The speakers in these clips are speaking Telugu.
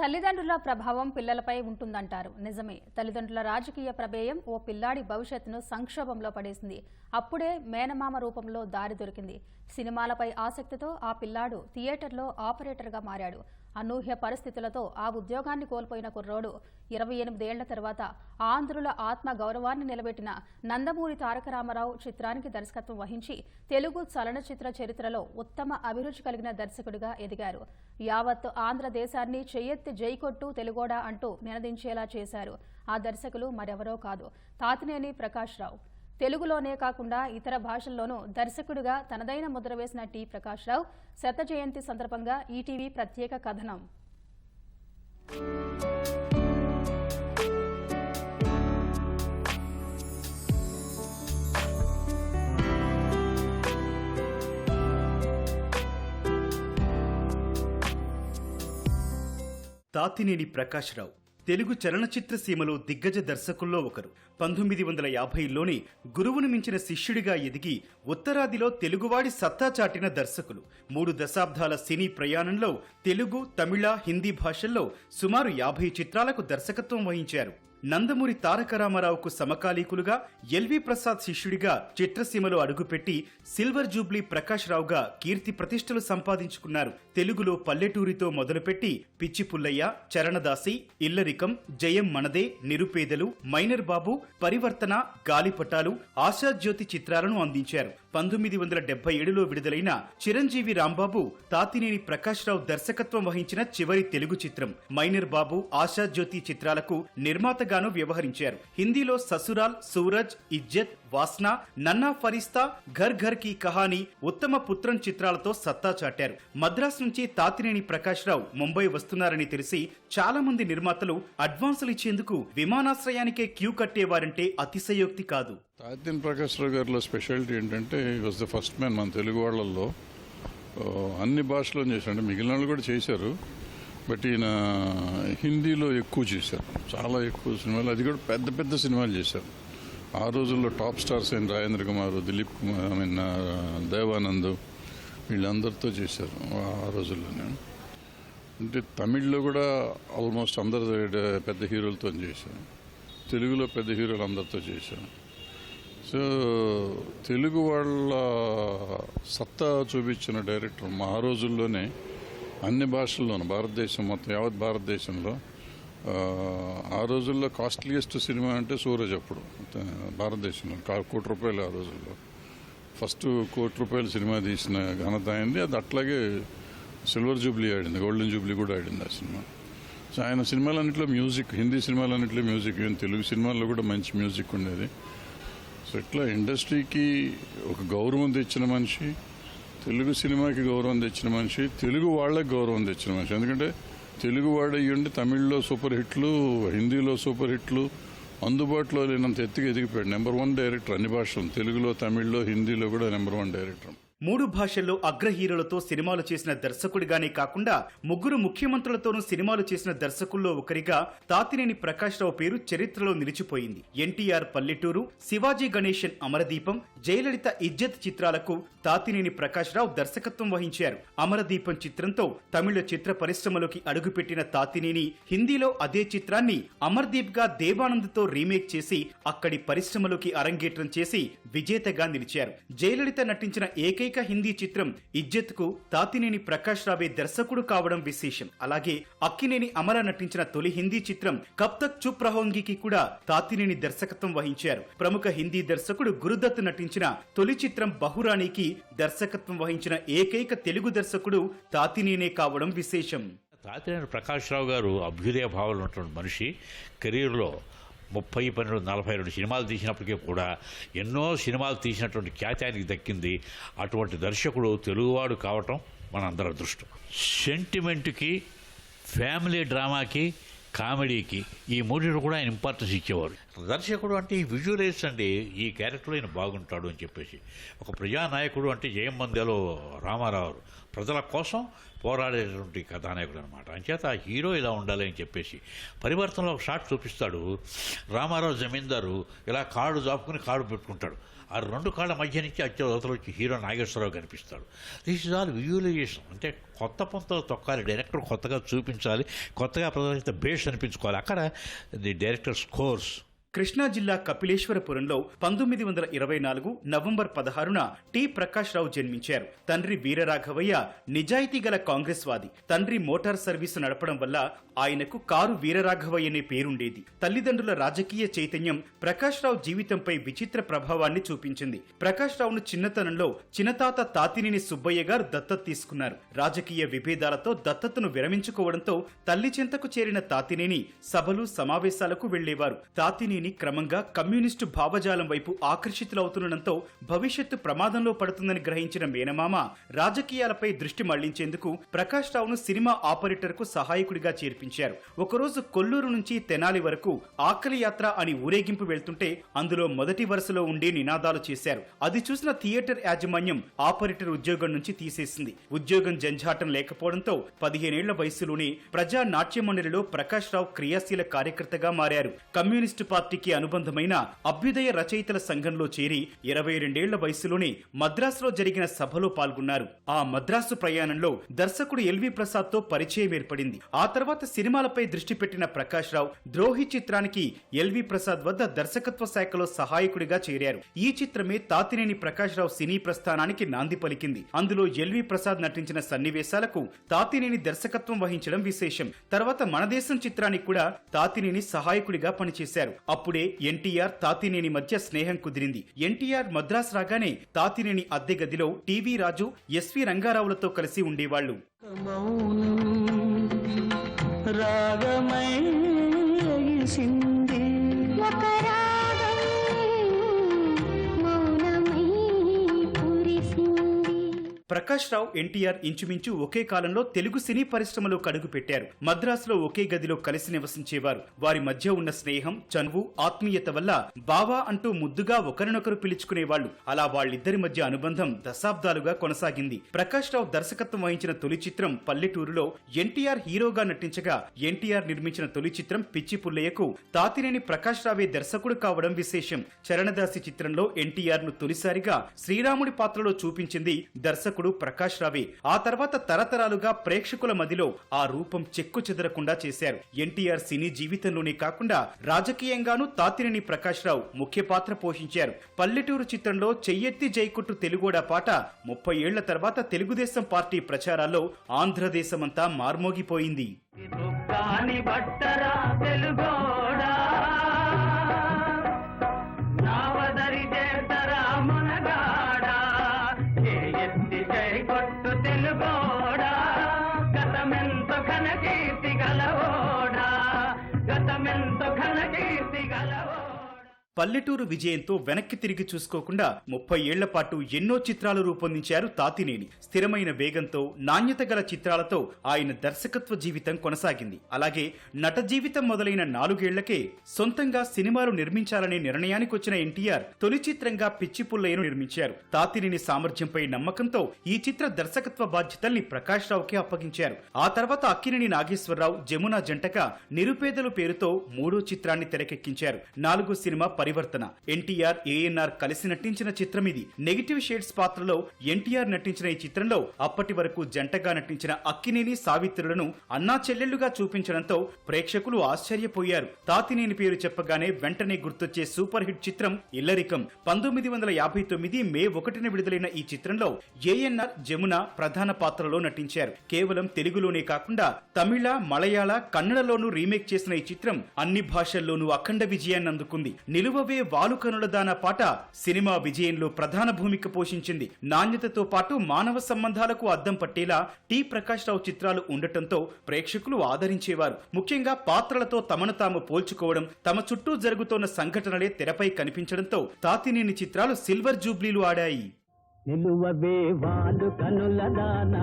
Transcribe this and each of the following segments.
తల్లిదండ్రుల ప్రభావం పిల్లలపై ఉంటుందంటారు. నిజమే. తల్లిదండ్రుల రాజకీయ ప్రమేయం ఓ పిల్లాడి భవిష్యత్తును సంక్షోభంలో పడేసింది. అప్పుడే మేనమామ రూపంలో దారి దొరికింది. సినిమాలపై ఆసక్తితో ఆ పిల్లాడు థియేటర్లో ఆపరేటర్గా మారాడు. అనూహ్య పరిస్థితులతో ఆ ఉద్యోగాన్ని కోల్పోయిన కుర్రోడు. ఇరవై ఎనిమిదేళ్ళ తర్వాత ఆంధ్రుల ఆత్మ గౌరవాన్ని నిలబెట్టిన నందమూరి తారక రామారావు చిత్రానికి దర్శకత్వం వహించి తెలుగు చలనచిత్ర చరిత్రలో ఉత్తమ అభిరుచి కలిగిన దర్శకుడిగా ఎదిగారు. యావత్ ఆంధ్రదేశాన్ని చెయ్యెత్తి జైకొట్టు తెలుగోడా అంటూ నినదించేలా చేశారు. ఆ దర్శకులు మరెవరో కాదు. తాతినేని ప్రకాష్ రావు. తెలుగులోనే కాకుండా ఇతర భాషల్లోనూ దర్శకుడిగా తనదైన ముద్ర వేసిన టి. ప్రకాష్ రావు శత జయంతి సందర్భంగా ఈటీవీ ప్రత్యేక కథనం. తాతినేని ప్రకాశ్రావు తెలుగు చలనచిత్ర సీమలో దిగ్గజ దర్శకుల్లో ఒకరు. పంతొమ్మిది వందల యాభైలోనే గురువును మించిన శిష్యుడిగా ఎదిగి ఉత్తరాదిలో తెలుగువాడి సత్తా చాటిన దర్శకులు. మూడు దశాబ్దాల సినీ ప్రయాణంలో తెలుగు తమిళ హిందీ భాషల్లో సుమారు యాభై చిత్రాలకు దర్శకత్వం వహించారు. నందమూరి తారక రామారావుకు సమకాలీకులుగా ఎల్వి ప్రసాద్ శిష్యుడిగా చిత్రసీమలో అడుగుపెట్టి సిల్వర్ జూబ్లీ ప్రకాష్ రావుగా కీర్తి ప్రతిష్టలు సంపాదించుకున్నారు. తెలుగులో పల్లెటూరితో మొదలుపెట్టి పిచ్చి పుల్లయ్య చరణదాసి ఇల్లరికం జయం మనదే నిరుపేదలు మైనర్ బాబు పరివర్తన గాలిపటాలు ఆశాజ్యోతి చిత్రాలను అందించారు. పంతొమ్మిది వందల డెబ్బై ఏడులో విడుదలైన చిరంజీవి రాంబాబు తాతినేని ప్రకాష్ రావు దర్శకత్వం వహించిన చివరి తెలుగు చిత్రం. మైనర్ బాబు ఆశాజ్యోతి చిత్రాలకు నిర్మాత గాను వ్యవహరించారు. హిందీలో ససురాల్ సూరజ్ ఇజ్జత్ వాస్నా నన్నా ఫరిస్తా ఘర్ ఘర్కి కహాని ఉత్తమ పుత్రం చిత్రాలతో సత్తా చాటారు. మద్రాస్ నుంచి తాతినేని ప్రకాష్ రావు ముంబై వస్తున్నారని తెలిసి చాలా మంది నిర్మాతలు అడ్వాన్సులు ఇచ్చేందుకు విమానాశ్రయానికే క్యూ కట్టేవారంటే అతిశయోక్తి కాదు. తాతిన్ ప్రకాష్ రావు గారిలో స్పెషాలిటీ ఏంటంటే వాజ్ ద ఫస్ట్ మ్యాన్ మన తెలుగు వాళ్ళల్లో అన్ని భాషలో చేశారు అంటే మిగిలిన వాళ్ళు కూడా చేశారు. బట్ ఈయన హిందీలో ఎక్కువ చేశారు. చాలా ఎక్కువ సినిమాలు. అది కూడా పెద్ద పెద్ద సినిమాలు చేశారు. ఆ రోజుల్లో టాప్ స్టార్స్ అయిన రాజేంద్ర కుమార్ దిలీప్ కుమార్ ఐ మీన్ దేవానంద్ వీళ్ళందరితో చేశారు ఆ రోజుల్లోనే. అంటే తమిళ్ళో కూడా ఆల్మోస్ట్ అందరు పెద్ద హీరోలతో చేశారు. తెలుగులో పెద్ద హీరోలు అందరితో చేశారు. సో తెలుగు వాళ్ళ సత్తా చూపించిన డైరెక్టర్ మా ఆ రోజుల్లోనే అన్ని భాషల్లోనూ భారతదేశం మొత్తం యావత్ భారతదేశంలో ఆ, రోజుల్లో కాస్ట్లీయెస్ట్ సినిమా అంటే సూరజ్ అప్పుడు. భారతదేశంలో కోటి రూపాయలు ఆ రోజుల్లో. ఫస్ట్ కోటి రూపాయల సినిమా తీసిన ఘనత అయింది. అది అట్లాగే సిల్వర్ జూబ్లీ ఆడింది గోల్డెన్ జూబ్లీ కూడా ఆడింది ఆ సినిమా. సో ఆయన సినిమాలన్నింటిలో మ్యూజిక్ హిందీ సినిమాలన్నింటిలో మ్యూజిక్ తెలుగు సినిమాల్లో కూడా మంచి మ్యూజిక్ ఉండేది. సో ఇట్లా ఇండస్ట్రీకి ఒక గౌరవం తెచ్చిన మనిషి తెలుగు సినిమాకి గౌరవం తెచ్చిన మనిషి తెలుగు వాళ్ళకి గౌరవం తెచ్చిన మనిషి. ఎందుకంటే తెలుగు వాడు అయ్యుండి తమిళ్ళో సూపర్ హిట్లు హిందీలో సూపర్ హిట్లు అందుబాటులో లేనంత ఎత్తుగా ఎదిగిపోయాడు. నెంబర్ వన్ డైరెక్టర్ అన్ని భాషలు. తెలుగులో తమిళ్ళో హిందీలో కూడా నెంబర్ వన్ డైరెక్టర్ మూడు భాషల్లో అగ్ర హీరోలతో సినిమాలు చేసిన దర్శకుడిగానే కాకుండా ముగ్గురు ముఖ్యమంత్రులతోనూ సినిమాలు చేసిన దర్శకుల్లో ఒకరిగా తాతినేని ప్రకాష్ రావు పేరు చరిత్రలో నిలిచిపోయింది. ఎన్టీఆర్ పల్లెటూరు శివాజీ గణేశన్ అమరదీపం జయలలిత ఇజ్జత్ చిత్రాలకు తాతినేని ప్రకాష్ రావు దర్శకత్వం వహించారు. అమరదీపం చిత్రంతో తమిళ చిత్ర పరిశ్రమలోకి అడుగుపెట్టిన తాతినేని హిందీలో అదే చిత్రాన్ని అమర్దీప్గా దేవానంద్తో రీమేక్ చేసి అక్కడి పరిశ్రమలోకి అరంగేట్రం చేసి విజేతగా నిలిచారు. జయలలిత నటించిన ఏకైక హిందీ చిత్రం ఇజ్జత్కు తాతినేని ప్రకాష్ రావే దర్శకుడు కావడం విశేషం. అలాగే అక్కినేని అమర నటించిన తొలి హిందీ చిత్రం కబ్ తక్ చుప్ రహోంగికి కూడా తాతినేని దర్శకత్వం వహించారు. ప్రముఖ హిందీ దర్శకుడు గురుదత్ నటించిన తొలి చిత్రం బహురాణికి దర్శకత్వం వహించిన ఏకైక తెలుగు దర్శకుడు తాతినేనే కావడం విశేషం. తాతినేని ప్రకాష్ రావు గారు అభ్యుదయ భావాలు ఉన్నటువంటి మనిషి. కెరీర్లో ముప్పై పన్నెండు నలభై రెండు సినిమాలు తీసినప్పటికీ కూడా ఎన్నో సినిమాలు తీసినటువంటి ఖ్యాతి ఆయనకి దక్కింది. అటువంటి దర్శకుడు తెలుగువాడు కావటం మన అందరి అదృష్టం సెంటిమెంట్కి ఫ్యామిలీ డ్రామాకి కామెడీకి ఈ మూడింటి కూడా ఆయన ఇంపార్టెన్స్ ఇచ్చేవారు. దర్శకుడు అంటే ఈ విజువలైజ్ అండి ఈ క్యారెక్టర్ ఆయన బాగుంటాడు అని చెప్పేసి. ఒక ప్రజానాయకుడు అంటే జయం మందేలో రామారావు ప్రజల కోసం పోరాడేటువంటి కథానాయకుడు అనమాట అంచేత ఆ హీరో ఇలా ఉండాలి అని చెప్పేసి పరివర్తనలో ఒక షాట్ చూపిస్తాడు. రామారావు జమీందారు ఇలా కాడు జాపుకుని కాడు పెట్టుకుంటాడు. ఆ రెండు కాళ్ళ మధ్య నుంచి అచ్చ వచ్చి హీరో నాగేశ్వరరావు కనిపిస్తాడు. దిస్ ఇస్ ఆల్ విజువలైజేషన్ అంటే కొత్త పొంతలు తొక్కాలి డైరెక్టర్ కొత్తగా చూపించాలి కొత్తగా ప్రదర్శిత బేస్ అనిపించుకోవాలి. అక్కడ ది డైరెక్టర్ స్కోర్స్ కృష్ణా జిల్లా కపిలేశ్వరపురంలో పంతొమ్మిది వందల ఇరవై నాలుగు నవంబర్ పదహారున టి. ప్రకాష్ రావు జన్మించారు. తండ్రి వీరరాఘవయ్య నిజాయితీ గల కాంగ్రెస్ వాది తండ్రి మోటార్ సర్వీసు నడపడం వల్ల ఆయనకు కారు వీరరాఘవయ్య అనే పేరుండేది. తల్లిదండ్రుల రాజకీయ చైతన్యం ప్రకాష్ రావు జీవితంపై విచిత్ర ప్రభావాన్ని చూపించింది. ప్రకాష్ రావును చిన్నతనంలో చిన్నతాత తాతినేని సుబ్బయ్య గారు దత్తత తీసుకున్నారు. రాజకీయ విభేదాలతో దత్తతను విరమించుకోవడంతో తల్లి చెంతకు చేరిన తాతినేని సభలు సమావేశాలకు వెళ్ళేవారు తాతినేని క్రమంగా కమ్యూనిస్టు భావజాలం వైపు ఆకర్షితులవుతుండటంతో భవిష్యత్తు ప్రమాదంలో పడుతుందని గ్రహించిన మేనమామ రాజకీయాలపై దృష్టి మళ్ళించేందుకు ప్రకాష్ రావును సినిమా ఆపరేటర్కు సహాయకుడిగా చేర్పించారు. ఒకరోజు కొల్లూరు నుంచి తెనాలి వరకు ఆకలి యాత్ర అని ఊరేగింపు వెళ్తుంటే అందులో మొదటి వరుసలో ఉండే నినాదాలు చేశారు. అది చూసిన థియేటర్ యాజమాన్యం ఆపరేటర్ ఉద్యోగం నుంచి తీసేసింది. ఉద్యోగం జంజాటం లేకపోవడంతో పదిహేనేళ్ళ వయసులోనే ప్రజా నాట్య మండలిలో ప్రకాష్ రావు క్రియాశీల కార్యకర్తగా మారారు. కమ్యూనిస్టు పార్టీ పార్టీకి అనుబంధమైన అభ్యుదయ రచయితల సంఘంలో చేరి ఇరవై రెండేళ్ళ వయసులోనే మద్రాసులో జరిగిన సభలో పాల్గొన్నారు. ఆ మద్రాసు ప్రయాణంలో దర్శకుడు ఎల్వి ప్రసాద్తో పరిచయం ఏర్పడింది. ఆ తర్వాత సినిమాలపై దృష్టి పెట్టిన ప్రకాష్ రావు ద్రోహి చిత్రానికి ఎల్వి ప్రసాద్ వద్ద దర్శకత్వ శాఖలో సహాయకుడిగా చేరారు. ఈ చిత్రమే తాతినేని ప్రకాష్ రావు సినీ ప్రస్థానానికి నాంది పలికింది. అందులో ఎల్వి ప్రసాద్ నటించిన సన్నివేశాలకు తాతినేని దర్శకత్వం వహించడం విశేషం. తర్వాత మన దేశం చిత్రానికి కూడా తాతినేని సహాయకుడిగా పనిచేశారు. అప్పుడే ఎన్టీఆర్ తాతినేని మధ్య స్నేహం కుదిరింది. ఎన్టీఆర్ మద్రాస్ రాగానే తాతినేని అద్దె గదిలో టీవీ రాజు ఎస్వి రంగారావులతో కలిసి ఉండేవాళ్ళు రాగమై ప్రకాష్ రావు ఎన్టీఆర్ ఇంచుమించు ఒకే కాలంలో తెలుగు సినీ పరిశ్రమలో కడుగు పెట్టారు మద్రాసులో ఒకే గదిలో కలిసి నివసించేవారు. వారి మధ్య ఉన్న స్నేహం చనువు ఆత్మీయత వల్ల బావా అంటూ ముద్దుగా ఒకరినొకరు పిలుచుకునేవాళ్ళు అలా వాళ్ళిద్దరి మధ్య అనుబంధం దశాబ్దాలుగా కొనసాగింది. ప్రకాష్ రావు దర్శకత్వం వహించిన తొలి చిత్రం పల్లెటూరులో ఎన్టీఆర్ హీరోగా నటించగా ఎన్టీఆర్ నిర్మించిన తొలి చిత్రం పిచ్చి పుల్లయ్యకు తాతినేని ప్రకాష్ రావే దర్శకుడు కావడం విశేషం. చరణదాసి చిత్రంలో ఎన్టీఆర్ను తొలిసారిగా శ్రీరాముడి పాత్రలో చూపించింది దర్శకుడు ప్రకాష్ రావే ఆ తర్వాత తరతరాలుగా ప్రేక్షకుల మదిలో ఆ రూపం చెక్కు చెదరకుండా చేశారు. ఎన్టీఆర్ సినీ జీవితంలోనే కాకుండా రాజకీయంగానూ తాతినేని ప్రకాష్ రావు ముఖ్య పాత్ర పోషించారు. పల్లెటూరు చిత్రంలో చెయ్యెత్తి జైకొట్టు తెలుగోడ పాట ముప్పై ఏళ్ళ తర్వాత తెలుగుదేశం పార్టీ ప్రచారాల్లో ఆంధ్రదేశమంతా మార్మోగిపోయింది. తెలుగో పల్లెటూరు విజయంతో వెనక్కి తిరిగి చూసుకోకుండా ముప్పై ఏళ్ళ పాటు ఎన్నో చిత్రాలు రూపొందించారు తాతినేని. స్థిరమైన వేగంతో నాణ్యత గల చిత్రాలతో ఆయన దర్శకత్వ జీవితం కొనసాగింది. అలాగే నట జీవితం మొదలైన నాలుగేళ్ళకే సొంతంగా సినిమాలు నిర్మించాలనే నిర్ణయానికి వచ్చిన ఎన్టీఆర్ తొలి చిత్రంగా పిచ్చి పుల్లయ్యను నిర్మించారు. తాతినేని సామర్థ్యంపై నమ్మకంతో ఈ చిత్ర దర్శకత్వ బాధ్యతల్ని ప్రకాష్ రావుకి అప్పగించారు. ఆ తర్వాత అక్కినేని నాగేశ్వరరావు జమున జంటగా నిరుపేదలు పేరుతో మూడో చిత్రాన్ని తెరకెక్కించారు. నాలుగో సినిమా పరివర్తన. ఎన్టీఆర్ ఏఎన్ఆర్ కలిసి నటించిన చిత్రం ఇది నెగిటివ్ షేడ్స్ పాత్రలో ఎన్టీఆర్ నటించిన ఈ చిత్రంలో అప్పటి వరకు జంటగా నటించిన అక్కినేని సావిత్రులను అన్నా చెల్లెళ్ళుగా చూపించడంతో ప్రేక్షకులు ఆశ్చర్యపోయారు. తాతినేని పేరు చెప్పగానే వెంటనే గుర్తొచ్చే సూపర్ హిట్ చిత్రం ఇల్లరికం. పంతొమ్మిది వందల యాభై తొమ్మిది మే ఒకటిన విడుదలైన ఈ చిత్రంలో ఏఎన్ఆర్ జమున ప్రధాన పాత్రలో నటించారు. కేవలం తెలుగులోనే కాకుండా తమిళ మలయాళ కన్నడలోనూ రీమేక్ చేసిన ఈ చిత్రం అన్ని భాషల్లోనూ అఖండ విజయాన్ని అందుకుంది. నిలువ వాలుకనుల దాన పాట సినిమా విజయంలో ప్రధాన భూమిక పోషించింది. నాణ్యతతో పాటు మానవ సంబంధాలకు అద్దం పట్టేలా టి. ప్రకాష్ రావు చిత్రాలు ఉండటంతో ప్రేక్షకులు ఆదరించేవారు. ముఖ్యంగా పాత్రలతో తమను తాము పోల్చుకోవడం తమ చుట్టూ జరుగుతోన్న సంఘటనలే తెరపై కనిపించడంతో తాతినేని చిత్రాలు సిల్వర్ జూబ్లీలు ఆడాయి. నిలువవే వాళ్ళు కనుల దాన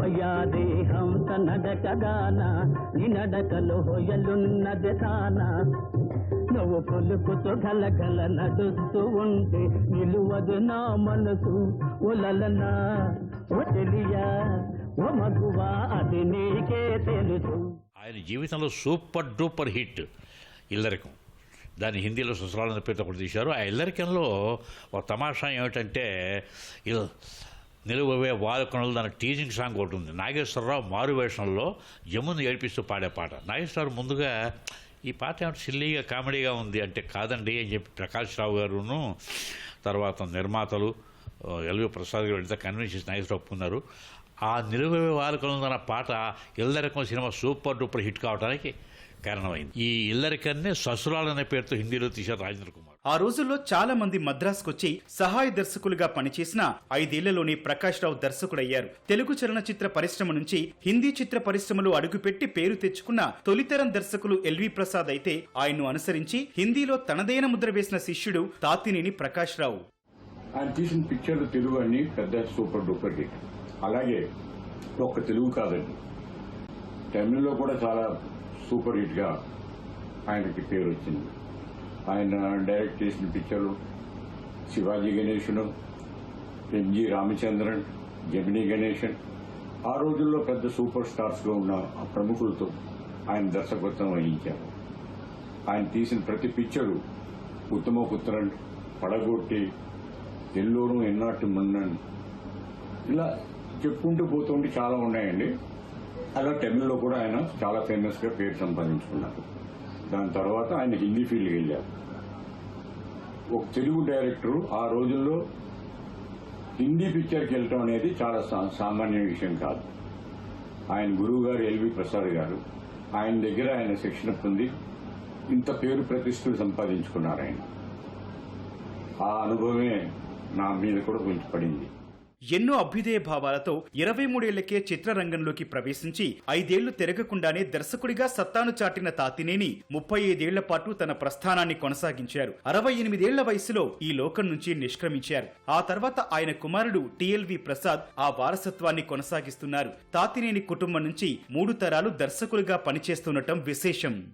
వయాదే హంస నడక దాన నీ హొయలున్నది తాన. నువ్వు కొలుకుతూ గలగల నడుస్తూ ఉంటే నిలువదు నా మనసు. ఉలలనా ఓ తెలియా ఓ మగువా అది నీకే తెలుసు. ఆయన జీవితంలో సూపర్ డూపర్ హిట్ ఇల్లరికం. దాన్ని హిందీలో సుసరాలన్న పేరుతో కూడా తీశారు. ఆ ఇల్లరికంలో ఒక తమాషా ఏమిటంటే ఇల్- నిలువవే వాలుకొనలు దాని టీజింగ్ సాంగ్ ఒకటి ఉంది. నాగేశ్వరరావు మారువేషంలో యముని జమును ఏడిపిస్తూ పాడే పాట. నాగేశ్వరరావు ముందుగా ఈ పాట ఏమిటి సిల్లీగా కామెడీగా ఉంది అంటే కాదండి అని చెప్పి ప్రకాష్ రావు గారును తర్వాత నిర్మాతలు ఎల్వి ప్రసాద్ గారు వెళ్తే కన్విన్స్ చేసి నాగేశ్వరరావు ఒప్పుకున్నారు. ఆ నిలువవే వాలుకొనలు పాట ఇల్లరికం సినిమా సూపర్ డూపర్ హిట్ కావడానికి కారణమైంది. ఈ ఇల్లరికన్నే ససురాలు అనే పేరుతో హిందీలో తీశారు రాజేంద్ర కుమార్. ఆ రోజుల్లో చాలా మంది మద్రాసుకొచ్చి సహాయ దర్శకులుగా పనిచేసిన ఐదేళ్ళలోనే ప్రకాష్ రావు దర్శకుడయ్యారు. తెలుగు చలనచిత్ర పరిశ్రమ నుంచి హిందీ చిత్ర పరిశ్రమలో అడుగుపెట్టి పేరు తెచ్చుకున్న తొలితరం దర్శకులు ఎల్వి ప్రసాద్ అయితే ఆయన్ను అనుసరించి హిందీలో తనదైన ముద్ర వేసిన శిష్యుడు తాతినేని ప్రకాష్ రావు. ఆయన తీసిన పిక్చర్లు తెలుగు అని పెద్ద సూపర్ డూపర్ హిట్. అలాగే ఒక్క తెలుగు కాదండి. తమిళ్ళో కూడా చాలా సూపర్ హిట్గా ఆయనకి పేరు వచ్చింది ఆయన డైరెక్ట్ చేసిన పిక్చర్లు శివాజీ గణేషును ఎంజి రామచంద్రన్ జమినీ గణేషన్. ఆ రోజుల్లో పెద్ద సూపర్ స్టార్స్గా ఉన్న ఆ ప్రముఖులతో ఆయన దర్శకత్వం వహించారు. ఆయన తీసిన ప్రతి పిక్చరు ఉత్తమపుత్రన్ పడగొట్టి ఎల్లోను ఎన్నాటి మన్నన్. ఇలా చెప్పుకుంటూ పోతుంటే చాలా ఉన్నాయండి. అలా తమిళ్ళో కూడా ఆయన చాలా ఫేమస్గా పేరు సంపాదించుకున్నారు. దాని తర్వాత ఆయన హిందీ ఫీల్డ్కి వెళ్ళారు ఒక తెలుగు డైరెక్టర్ ఆ రోజుల్లో హిందీ పిక్చర్కి వెళ్ళటం అనేది చాలా సామాన్య విషయం కాదు. ఆయన గురువు గారు ఎల్వి ప్రసాద్ గారు ఆయన దగ్గర ఆయన శిక్షణ పొంది ఇంత పేరు ప్రతిష్టలు సంపాదించుకున్నారు ఆయన. ఆ అనుభవమే నా మీద కూడా కొంచెం పడింది. ఎన్నో అభ్యుదయ భావాలతో ఇరవై మూడేళ్ళకే చిత్రరంగంలోకి ప్రవేశించి ఐదేళ్ళు తిరగకుండానే దర్శకుడిగా సత్తాను చాటిన తాతినేని ముప్పై ఐదేళ్ళ పాటు తన ప్రస్థానాన్ని కొనసాగించారు. అరవై ఎనిమిదేళ్ళ వయసులో ఈ లోకం నుంచి నిష్క్రమించారు. ఆ తర్వాత ఆయన కుమారుడు టిఎల్వి ప్రసాద్ ఆ వారసత్వాన్ని కొనసాగిస్తున్నారు. తాతినేని కుటుంబం నుంచి మూడు తరాలు దర్శకులుగా పనిచేస్తుండటం విశేషం.